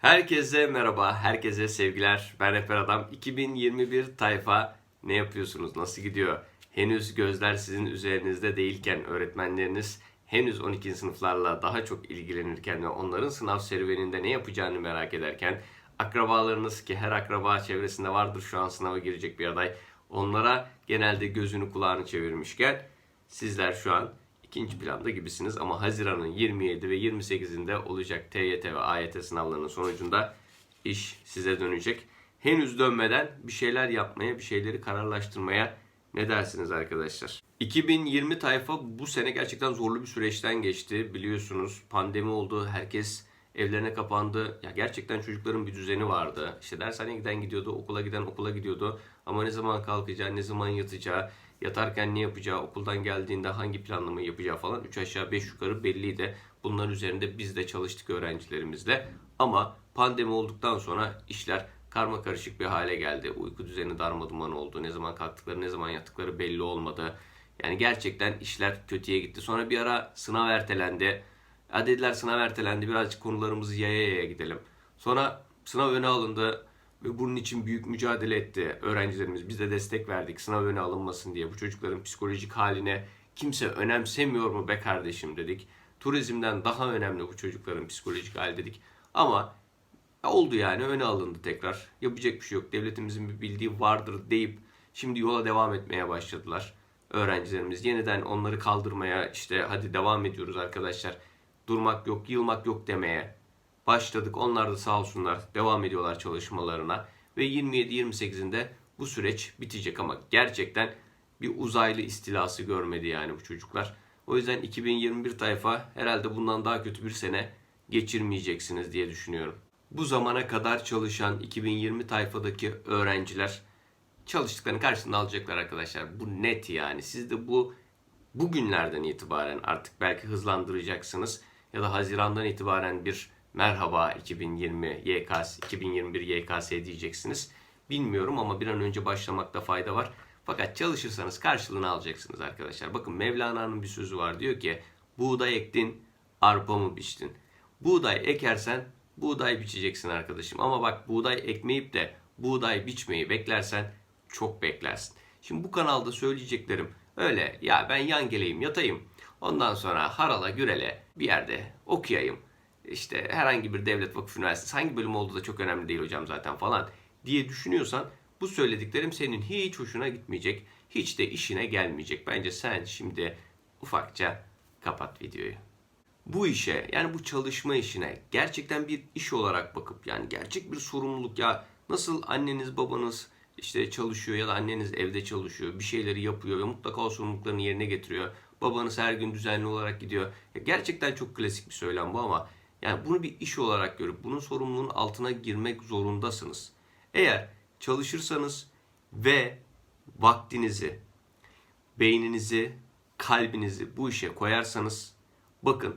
Herkese merhaba, herkese sevgiler. Ben Rehber Adam. 2021 tayfa ne yapıyorsunuz, nasıl gidiyor? Henüz gözler sizin üzerinizde değilken öğretmenleriniz henüz 12. sınıflarla daha çok ilgilenirken ve onların sınav serüveninde ne yapacağını merak ederken akrabalarınız ki her akraba çevresinde vardır şu an sınava girecek bir aday. Onlara genelde gözünü kulağını çevirmişken sizler şu an ikinci planda gibisiniz ama Haziran'ın 27 ve 28'inde olacak TYT ve AYT sınavlarının sonucunda iş size dönecek. Henüz dönmeden bir şeyler yapmaya, bir şeyleri kararlaştırmaya ne dersiniz arkadaşlar? 2020 tayfa bu sene gerçekten zorlu bir süreçten geçti. Biliyorsunuz pandemi oldu, herkes evlerine kapandı. Ya gerçekten çocukların bir düzeni vardı. İşte dershaneye giden gidiyordu, okula giden okula gidiyordu. Ama ne zaman kalkacağı, ne zaman yatacağı, yatarken ne yapacağı, okuldan geldiğinde hangi planlamayı yapacağı falan 3 aşağı 5 yukarı belliydi. Bunların üzerinde biz de çalıştık öğrencilerimizle. Ama pandemi olduktan sonra işler karma karışık bir hale geldi. Uyku düzeni darmaduman oldu. Ne zaman kalktıkları, ne zaman yattıkları belli olmadı. Yani gerçekten işler kötüye gitti. Sonra bir ara sınav ertelendi. Ya dediler sınav ertelendi birazcık konularımızı yaya yaya gidelim. Sonra sınav öne alındı ve bunun için büyük mücadele etti öğrencilerimiz. Biz de destek verdik sınav öne alınmasın diye. Bu çocukların psikolojik haline kimse önemsemiyor mu be kardeşim dedik. Turizmden daha önemli bu çocukların psikolojik hali dedik. Ama oldu yani öne alındı tekrar. Yapacak bir şey yok. Devletimizin bir bildiği vardır deyip şimdi yola devam etmeye başladılar öğrencilerimiz. Yeniden onları kaldırmaya işte hadi devam ediyoruz arkadaşlar. Durmak yok, yılmak yok demeye başladık. Onlar da sağ olsunlar devam ediyorlar çalışmalarına. Ve 27-28'inde bu süreç bitecek ama gerçekten bir uzaylı istilası görmedi yani bu çocuklar. O yüzden 2021 tayfa herhalde bundan daha kötü bir sene geçirmeyeceksiniz diye düşünüyorum. Bu zamana kadar çalışan 2020 tayfadaki öğrenciler çalıştıklarını karşılığında alacaklar arkadaşlar. Bu net yani. Siz de bu bugünlerden itibaren artık belki hızlandıracaksınız ya da Haziran'dan itibaren bir merhaba 2020 YKS 2021 YKS diyeceksiniz. Bilmiyorum ama bir an önce başlamakta fayda var. Fakat çalışırsanız karşılığını alacaksınız arkadaşlar. Bakın Mevlana'nın bir sözü var. Diyor ki buğday ektin, arpa mı biçtin? Buğday ekersen buğday biçeceksin arkadaşım. Ama bak buğday ekmeyip de buğday biçmeyi beklersen çok beklersin. Şimdi bu kanalda söyleyeceklerim öyle ya ben yan geleyim yatayım. Ondan sonra harala gürele bir yerde okuyayım. İşte herhangi bir devlet vakıf üniversitesi hangi bölüm olduğu da çok önemli değil hocam zaten falan diye düşünüyorsan bu söylediklerim senin hiç hoşuna gitmeyecek. Hiç de işine gelmeyecek. Bence sen şimdi ufakça kapat videoyu. Bu işe yani bu çalışma işine gerçekten bir iş olarak bakıp yani gerçek bir sorumluluk ya nasıl anneniz babanız işte çalışıyor ya da anneniz evde çalışıyor bir şeyleri yapıyor ve mutlaka o sorumluluklarını yerine getiriyor. Babanız her gün düzenli olarak gidiyor. Ya gerçekten çok klasik bir söylem bu ama yani bunu bir iş olarak görüp bunun sorumluluğunun altına girmek zorundasınız. Eğer çalışırsanız ve vaktinizi, beyninizi, kalbinizi bu işe koyarsanız bakın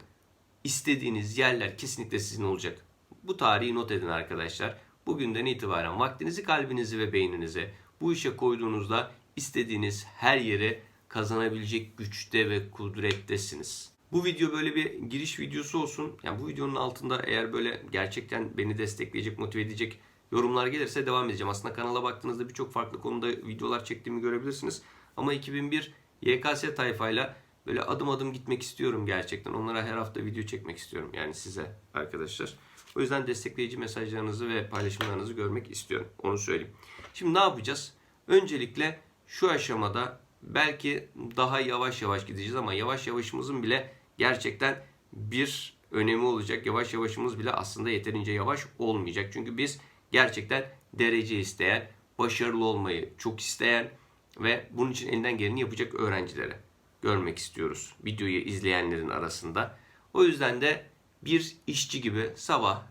istediğiniz yerler kesinlikle sizin olacak. Bu tarihi not edin arkadaşlar. Bugünden itibaren vaktinizi, kalbinizi ve beyninizi bu işe koyduğunuzda istediğiniz her yeri kazanabilecek güçte ve kudrettesiniz. Bu video böyle bir giriş videosu olsun. Yani bu videonun altında eğer böyle gerçekten beni destekleyecek, motive edecek yorumlar gelirse devam edeceğim. Aslında kanala baktığınızda birçok farklı konuda videolar çektiğimi görebilirsiniz. Ama 2001 YKS tayfayla böyle adım adım gitmek istiyorum gerçekten. Onlara her hafta video çekmek istiyorum. Yani size arkadaşlar. O yüzden destekleyici mesajlarınızı ve paylaşımlarınızı görmek istiyorum. Onu söyleyeyim. Şimdi ne yapacağız? Öncelikle şu aşamada belki daha yavaş yavaş gideceğiz ama yavaş yavaşımızın bile gerçekten bir önemi olacak. Yavaş yavaşımız bile aslında yeterince yavaş olmayacak. Çünkü biz gerçekten derece isteyen, başarılı olmayı çok isteyen ve bunun için elinden geleni yapacak öğrencilere görmek istiyoruz. Videoyu izleyenlerin arasında. O yüzden de bir işçi gibi sabah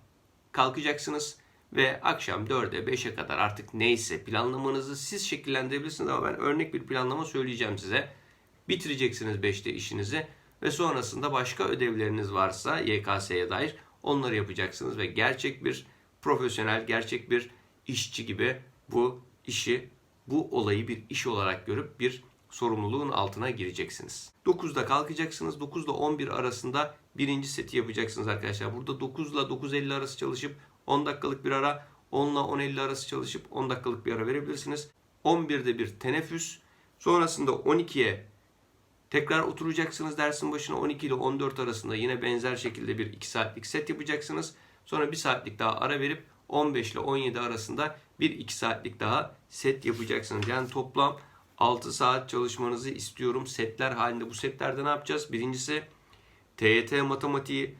kalkacaksınız ve akşam 4'e 5'e kadar artık neyse planlamanızı siz şekillendirebilirsiniz ama ben örnek bir planlama söyleyeceğim size. Bitireceksiniz 5'te işinizi ve sonrasında başka ödevleriniz varsa YKS'ye dair onları yapacaksınız ve gerçek bir profesyonel, gerçek bir işçi gibi bu işi, bu olayı bir iş olarak görüp bir sorumluluğun altına gireceksiniz. 9'da kalkacaksınız. 9 ile 11 arasında birinci seti yapacaksınız arkadaşlar. Burada 9 ile 9.50 arası çalışıp 10 dakikalık bir ara. 10 ile 10.50 arası çalışıp 10 dakikalık bir ara verebilirsiniz. 11'de bir teneffüs. Sonrasında 12'ye tekrar oturacaksınız dersin başına 12 ile 14 arasında yine benzer şekilde bir 2 saatlik set yapacaksınız. Sonra 1 saatlik daha ara verip 15 ile 17 arasında bir 2 saatlik daha set yapacaksınız. Yani toplam 6 saat çalışmanızı istiyorum setler halinde. Bu setlerde ne yapacağız? Birincisi TYT matematiği,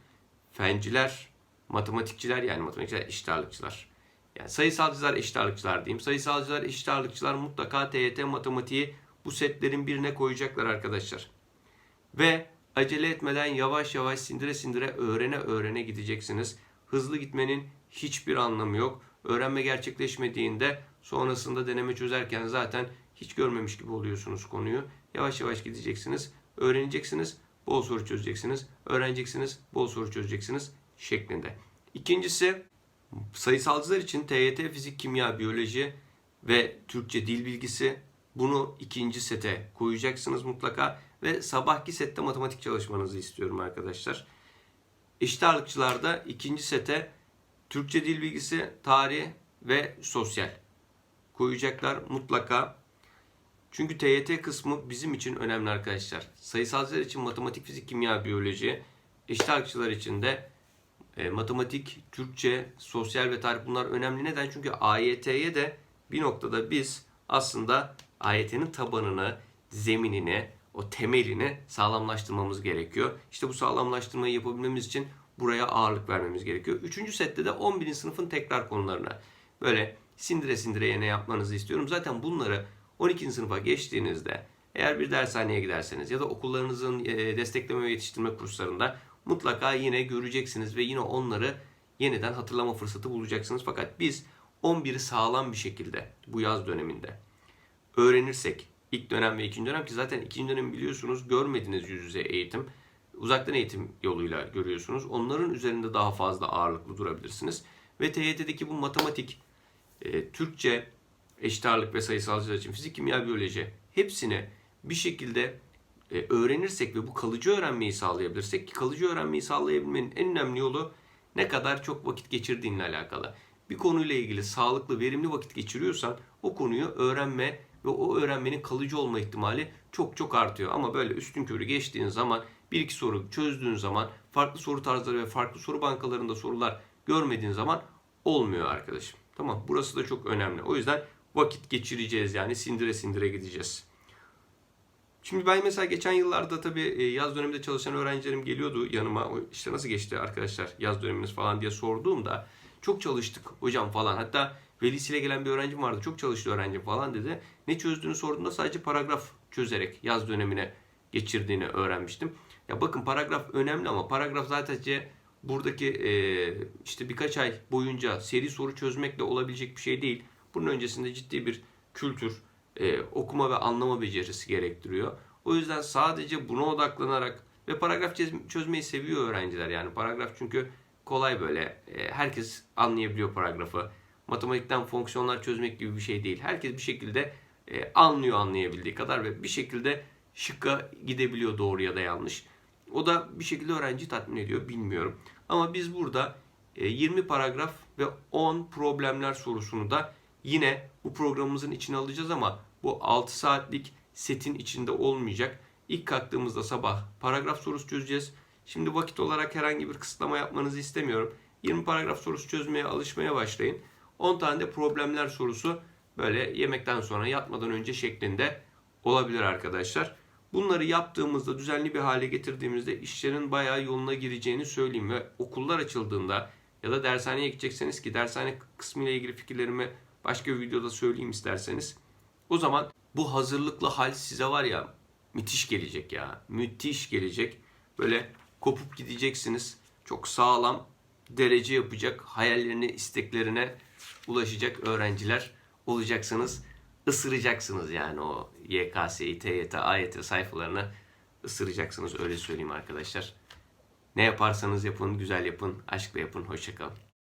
fenciler, matematikçiler yani matematikçiler eşit ağırlıkçılar. Yani sayısalcılar eşit ağırlıkçılar diyeyim. Sayısalcılar eşit ağırlıkçılar mutlaka TYT matematiği bu setlerin birine koyacaklar arkadaşlar. Ve acele etmeden yavaş yavaş sindire sindire öğrene öğrene gideceksiniz. Hızlı gitmenin hiçbir anlamı yok. Öğrenme gerçekleşmediğinde sonrasında deneme çözerken zaten hiç görmemiş gibi oluyorsunuz konuyu. Yavaş yavaş gideceksiniz. Öğreneceksiniz. Bol soru çözeceksiniz. Öğreneceksiniz. Bol soru çözeceksiniz şeklinde. İkincisi sayısalcılar için TYT fizik, kimya, biyoloji ve Türkçe dil bilgisi bunu ikinci sete koyacaksınız mutlaka ve sabahki sette matematik çalışmanızı istiyorum arkadaşlar. Eşit ağırlıkçılarda ikinci sete Türkçe dil bilgisi, tarih ve sosyal koyacaklar mutlaka. Çünkü TYT kısmı bizim için önemli arkadaşlar. Sayısalcılar için matematik, fizik, kimya, biyoloji, eşit ağırlıkçılar için de e, matematik, Türkçe, sosyal ve tarih bunlar önemli. Neden? Çünkü AYT'ye de bir noktada biz aslında AYT'nin tabanını, zeminini, o temelini sağlamlaştırmamız gerekiyor. İşte bu sağlamlaştırmayı yapabilmemiz için buraya ağırlık vermemiz gerekiyor. Üçüncü sette de 11. sınıfın tekrar konularına böyle sindire sindire yine yapmanızı istiyorum. Zaten bunları 12. sınıfa geçtiğinizde eğer bir dershaneye giderseniz ya da okullarınızın e, destekleme ve yetiştirme kurslarında mutlaka yine göreceksiniz ve yine onları yeniden hatırlama fırsatı bulacaksınız. Fakat biz 11'i sağlam bir şekilde bu yaz döneminde öğrenirsek ilk dönem ve ikinci dönem ki zaten ikinci dönem biliyorsunuz görmediniz yüz yüze eğitim. Uzaktan eğitim yoluyla görüyorsunuz. Onların üzerinde daha fazla ağırlıklı durabilirsiniz. Ve TYT'deki bu matematik, e, Türkçe, eşit ağırlık ve sayısalcılar için fizik, kimya, biyoloji hepsini bir şekilde e, öğrenirsek ve bu kalıcı öğrenmeyi sağlayabilirsek ki kalıcı öğrenmeyi sağlayabilmenin en önemli yolu ne kadar çok vakit geçirdiğinle alakalı. Bir konuyla ilgili sağlıklı, verimli vakit geçiriyorsan o konuyu öğrenme ve o öğrenmenin kalıcı olma ihtimali çok çok artıyor. Ama böyle üstün körü geçtiğin zaman bir iki soru çözdüğün zaman farklı soru tarzları ve farklı soru bankalarında sorular görmediğin zaman olmuyor arkadaşım. Tamam burası da çok önemli. O yüzden vakit geçireceğiz yani sindire sindire gideceğiz. Şimdi ben mesela geçen yıllarda tabii e, yaz döneminde çalışan öğrencilerim geliyordu yanıma. İşte nasıl geçti arkadaşlar yaz döneminiz falan diye sorduğumda çok çalıştık hocam falan. Hatta velisiyle gelen bir öğrencim vardı. Çok çalıştı öğrencim falan dedi. Ne çözdüğünü sorduğumda sadece paragraf çözerek yaz dönemine geçirdiğini öğrenmiştim. Ya bakın paragraf önemli ama paragraf sadece buradaki e, işte birkaç ay boyunca seri soru çözmekle olabilecek bir şey değil. Bunun öncesinde ciddi bir kültür, e, okuma ve anlama becerisi gerektiriyor. O yüzden sadece buna odaklanarak ve paragraf çözmeyi seviyor öğrenciler. Yani paragraf çünkü kolay böyle. E, herkes anlayabiliyor paragrafı. Matematikten fonksiyonlar çözmek gibi bir şey değil. Herkes bir şekilde e, anlıyor anlayabildiği kadar ve bir şekilde şıkka gidebiliyor doğru ya da yanlış. O da bir şekilde öğrenciyi tatmin ediyor bilmiyorum. Ama biz burada 20 paragraf ve 10 problemler sorusunu da yine bu programımızın içine alacağız ama bu 6 saatlik setin içinde olmayacak. İlk kalktığımızda sabah paragraf sorusu çözeceğiz. Şimdi vakit olarak herhangi bir kısıtlama yapmanızı istemiyorum. 20 paragraf sorusu çözmeye alışmaya başlayın. 10 tane de problemler sorusu böyle yemekten sonra yatmadan önce şeklinde olabilir arkadaşlar. Bunları yaptığımızda düzenli bir hale getirdiğimizde işlerin bayağı yoluna gireceğini söyleyeyim ve okullar açıldığında ya da dershaneye gidecekseniz ki dershane kısmı ile ilgili fikirlerimi başka bir videoda söyleyeyim isterseniz. O zaman bu hazırlıklı hal size var ya müthiş gelecek ya. Müthiş gelecek. Böyle kopup gideceksiniz. Çok sağlam derece yapacak, hayallerine, isteklerine ulaşacak öğrenciler olacaksınız. Isıracaksınız yani o YKS'yi, TYT, AYT sayfalarını ısıracaksınız öyle söyleyeyim arkadaşlar. Ne yaparsanız yapın, güzel yapın, aşkla yapın. Hoşçakalın.